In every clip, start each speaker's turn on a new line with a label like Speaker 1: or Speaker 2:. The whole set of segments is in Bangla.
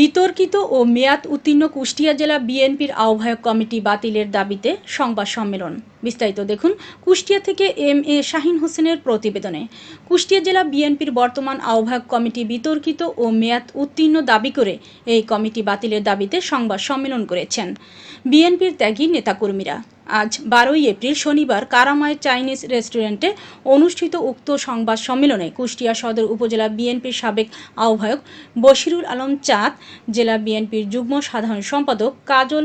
Speaker 1: বিতর্কিত ও মেয়াদ উত্তীর্ণ কুষ্টিয়া জেলা বিএনপির আহ্বায়ক কমিটি বাতিলের দাবিতে সংবাদ সম্মেলন। বিস্তারিত দেখুন কুষ্টিয়া থেকে এম এ শাহিন হোসেনের প্রতিবেদনে। কুষ্টিয়া জেলা বিএনপির বর্তমান আহ্বায়ক কমিটি বিতর্কিত ও মেয়াদ উত্তীর্ণ দাবি করে এই কমিটি বাতিলের দাবিতে সংবাদ সম্মেলন করেছেন। বিএনপির ত্যাগী নেতাকর্মীরা। আজ বারোই এপ্রিল শনিবার কারামায় চাইনিজ রেস্টুরেন্টে অনুষ্ঠিত উক্ত সংবাদ সম্মেলনে কুষ্টিয়া সদর উপজেলা বিএনপির সাবেক আহ্বায়ক বশিরুল আলম চাঁদ, জেলা বিএনপির যুগ্ম সাধারণ সম্পাদক কাজল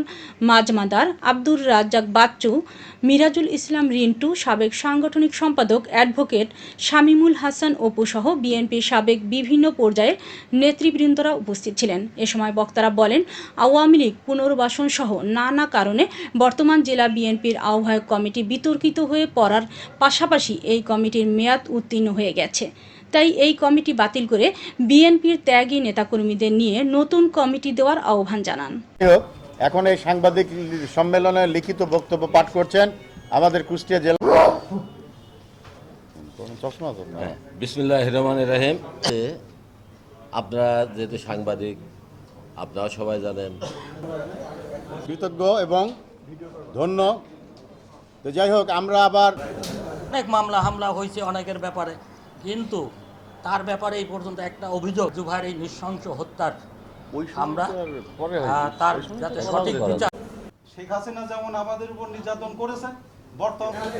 Speaker 1: মাজমাদার, আব্দুর রাজ্জাক বাচ্চু, মিরাজুল ইসলাম রিন্টু, সাবেক সাংগঠনিক সম্পাদক অ্যাডভোকেট শামিমুল হাসান অপু সহ বিএনপির সাবেক বিভিন্ন পর্যায়ের নেতৃবৃন্দরা উপস্থিত ছিলেন। এ সময় বক্তারা বলেন, আওয়ামী লীগ পুনর্বাসন সহ নানা কারণে বর্তমান জেলা বিএনপির আহ্বায়ক কমিটি বিতর্কিত হয়ে পড়ার পাশাপাশি এই কমিটির মেয়াদ উত্তীর্ণ হয়ে গেছে। তাই এই কমিটি বাতিল করে বিএনপির ত্যাগী নেতাকর্মীদের নিয়ে নতুন কমিটি দেওয়ার আহ্বান জানান।
Speaker 2: এখন এই সাংবাদিক সম্মেলনে লিখিত বক্তব্য পাঠ করছেন আমাদের কুষ্টিয়া জেলা না?
Speaker 3: বিসমিল্লাহ রহমান রাহিম। আপনারা যেহেতু সাংবাদিক আপনারা সবাই জানেন।
Speaker 2: কৃতজ্ঞ এবং ধন্য তো যাই হোক আমরা আবার
Speaker 4: অনেক মামলা হামলা হয়েছে অনেকের ব্যাপারে। কিন্তু তার ব্যাপারে এই পর্যন্ত একটা অভিযোগ জুভার এই নৃশংস হত্যার। আমরা তার যাতে সঠিক বিচার
Speaker 5: শেখ হাসিনা যেমন আমাদের উপর নির্যাতন করেছে বর্তমানে